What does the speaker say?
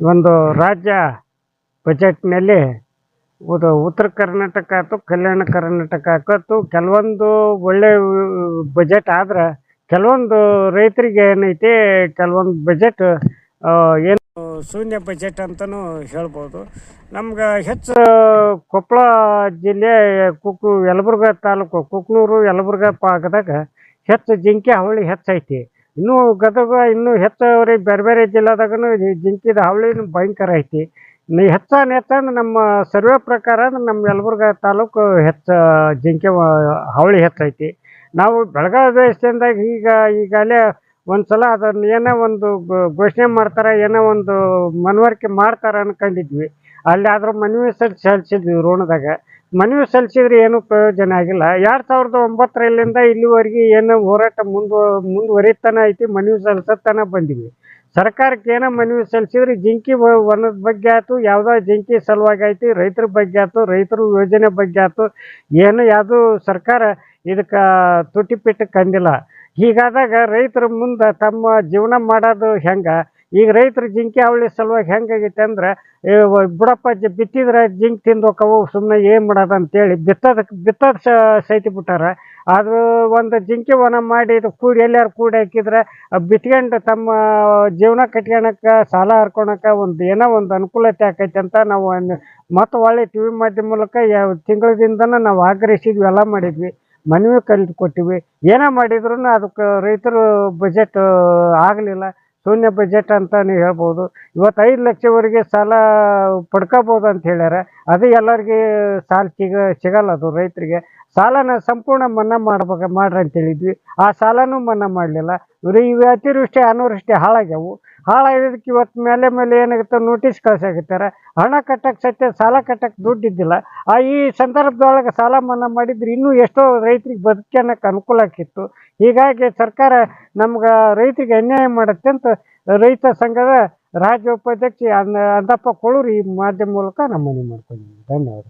ಒಂದು ರಾಜ್ಯ ಬಜೆಟ್ನಲ್ಲಿ ಒಂದು ಉತ್ತರ ಕರ್ನಾಟಕ ಆಯ್ತು, ಕಲ್ಯಾಣ ಕರ್ನಾಟಕ ಆಯ್ತು, ಕೆಲವೊಂದು ಒಳ್ಳೆ ಬಜೆಟ್ ಆದ್ರೆ ಕೆಲವೊಂದು ರೈತರಿಗೆ ಏನೈತಿ, ಕೆಲವೊಂದು ಬಜೆಟ್ ಏನು ಶೂನ್ಯ ಬಜೆಟ್ ಅಂತಲೂ ಹೇಳ್ಬೋದು. ನಮ್ಗೆ ಹೆಚ್ಚು ಕೊಪ್ಪಳ ಜಿಲ್ಲೆ ಕುಕ್, ಯಲಬುರ್ಗ ತಾಲೂಕು, ಕುಕ್ನೂರು ಯಲಬುರ್ಗ ಭಾಗದಾಗ ಹೆಚ್ಚು ಜಿಂಕೆ ಹಾವಳಿ ಹೆಚ್ಚೈತಿ. ಇನ್ನೂ ಗದಗ ಇನ್ನೂ ಹೆಚ್ಚುವರಿ ಬೇರೆ ಬೇರೆ ಜಿಲ್ಲಾದಾಗನು ಈ ಜಿಂಕಿದ ಹಾವಳಿನೂ ಭಯಂಕರ ಐತಿ. ಹೆಚ್ಚಾನ ಹೆಚ್ಚಾನ ನಮ್ಮ ಸರ್ವೆ ಪ್ರಕಾರ ನಮ್ಮ ಯಲಬುರ್ಗ ತಾಲೂಕು ಹೆಚ್ಚು ಜಿಂಕೆ ಹಾವಳಿ ಹೆಚ್ಚೈತಿ. ನಾವು ಬೆಳಗಾವಿ ದೇಶದಿಂದಾಗ ಈಗ ಈಗಾಗಲೇ ಒಂದು ಸಲ ಅದನ್ನ ಏನೋ ಒಂದು ಘೋಷಣೆ ಮಾಡ್ತಾರೆ, ಏನೋ ಒಂದು ಮನವರಿಕೆ ಮಾಡ್ತಾರೆ ಅನ್ಕೊಂಡಿದ್ವಿ. ಅಲ್ಲಿ ಆದ್ರೂ ಮನವಿ ಸಲ್ಲಿ ಸಲ್ಲಿಸಿದ್ವಿ ಋಣದಾಗ ಮನವಿ ಸಲ್ಲಿಸಿದ್ರೆ ಏನೂ ಪ್ರಯೋಜನ ಆಗಿಲ್ಲ. ಎರಡು ಸಾವಿರದ ಒಂಬತ್ತರಲ್ಲಿಂದ ಇಲ್ಲಿವರೆಗೆ ಏನು ಹೋರಾಟ ಮುಂದುವ ಮುಂದುವರಿತಾನೆ ಐತಿ, ಮನವಿ ಸಲ್ಲಿಸತ್ತಾನ ಬಂದಿವಿ. ಸರ್ಕಾರಕ್ಕೆ ಏನೋ ಮನವಿ ಸಲ್ಲಿಸಿದ್ರೆ ಜಿಂಕಿ ವನದ ಬಗ್ಗೆ ಆಯ್ತು, ಯಾವುದೋ ಜಿಂಕಿ ಸಲುವಾಗಿ ಐತಿ ರೈತರ ಬಗ್ಗೆ ಆಯ್ತು, ರೈತರ ಯೋಜನೆ ಬಗ್ಗೆ ಆಯ್ತು, ಏನು ಯಾವುದು ಸರ್ಕಾರ ಇದಕ್ಕೆ ತುಟಿಪಿಟ್ಟು ಕಂದಿಲ್ಲ. ಹೀಗಾದಾಗ ರೈತರ ಮುಂದೆ ತಮ್ಮ ಜೀವನ ಮಾಡೋದು ಹೆಂಗೆ? ಈಗ ರೈತರು ಜಿಂಕೆ ಅವಳಿ ಸಲುವಾಗಿ ಹೆಂಗಾಗೈತೆ ಅಂದ್ರೆ ಬಿಡಪ್ಪ ಬಿತ್ತಿದ್ರೆ ಜಿಂಕ್ ತಿಂದು ಹೋಗವು ಸುಮ್ಮನೆ ಏನು ಮಾಡೋದು ಅಂತೇಳಿ ಬಿತ್ತೋದಕ್ಕೆ ಬಿತ್ತೋದು ಸೈತಿ ಬಿಟ್ಟಾರ. ಅದು ಒಂದು ಜಿಂಕೆ ವನ ಮಾಡಿ ಇದು ಕೂಡಿ ಎಲ್ಲಾರು ಕೂಡಿ ಹಾಕಿದ್ರೆ ಬಿತ್ಕೊಂಡು ತಮ್ಮ ಜೀವನ ಕಟ್ಕೊಳಕ್ಕೆ ಸಾಲ ಹರ್ಕೊಳಕ್ಕೆ ಒಂದು ಏನೋ ಒಂದು ಅನುಕೂಲತೆ ಆಕೈತೆ ಅಂತ ನಾವು ಮತ್ತು ಒಳ್ಳೆ ಟಿ ವಿ ಮಾಧ್ಯಮ ಮೂಲಕ ಯಾವ ತಿಂಗಳದಿಂದನೂ ನಾವು ಆಗ್ರಹಿಸಿದ್ವಿ, ಎಲ್ಲ ಮಾಡಿದ್ವಿ. ಮನವಿ ಕಲಿತು ಕೊಟ್ಟಿವಿ. ಏನೇ ಮಾಡಿದ್ರು ಅದಕ್ಕೆ ರೈತರು ಬಜೆಟ್ ಆಗಲಿಲ್ಲ. ಶೂನ್ಯ ಬಜೆಟ್ ಅಂತ ನೀವು ಹೇಳ್ಬೋದು. ಇವತ್ತು ಐದು ಲಕ್ಷವರೆಗೆ ಸಾಲ ಪಡ್ಕೋಬೋದು ಅಂತ ಹೇಳ್ಯಾರ. ಅದು ಎಲ್ಲರಿಗೆ ಸಾಲ ಸಿಗ, ಸಿಗಲ್ಲ ಅದು ರೈತರಿಗೆ. ಸಾಲನ ಸಂಪೂರ್ಣ ಮನ್ನಾ ಮಾಡ್ಬೇಕು, ಮಾಡ್ರಿ ಅಂತ ಹೇಳಿದ್ವಿ. ಆ ಸಾಲನೂ ಮನ್ನಾ ಮಾಡಲಿಲ್ಲ. ಇವ್ರಿ ಇವು ಅತಿವೃಷ್ಟಿ ಅನಾವೃಷ್ಟಿ ಹಾಳಾಗ್ಯಾವು. ಹಾಳಾಗಿದ್ದಕ್ಕೆ ಇವತ್ತು ಮೇಲೆ ಮೇಲೆ ಏನಾಗುತ್ತೆ ನೋಟಿಸ್ ಕಳ್ಸಾಕತ್ತಾರೆ ಹಣ ಕಟ್ಟಕ್ಕೆ ಸತ್ಯ, ಸಾಲ ಕಟ್ಟಕ್ಕೆ ದುಡ್ಡು ಇದ್ದಿಲ್ಲ. ಆ ಈ ಸಂದರ್ಭದೊಳಗೆ ಸಾಲ ಮನ್ನಾ ಮಾಡಿದ್ರೆ ಇನ್ನೂ ಎಷ್ಟೋ ರೈತರಿಗೆ ಬದುಕನ್ನಕ್ಕೆ ಅನುಕೂಲ ಆಕಿತ್ತು ಹೀಗಾಗಿ ಸರ್ಕಾರ ನಮ್ಗೆ ರೈತರಿಗೆ ಅನ್ಯಾಯ ಮಾಡುತ್ತೆ ಅಂತ ರೈತ ಸಂಘದ ರಾಜ್ಯ ಉಪಾಧ್ಯಕ್ಷ ಅಂದ ಅಂದಪ್ಪ ಕೊಳೂರು ಈ ಮಾಧ್ಯಮ ಮೂಲಕ ನಮ್ಮ ಮನೆ ಮಾಡ್ಕೊಂಡಿದ್ದೀನಿ ಧನ್ಯವಾದ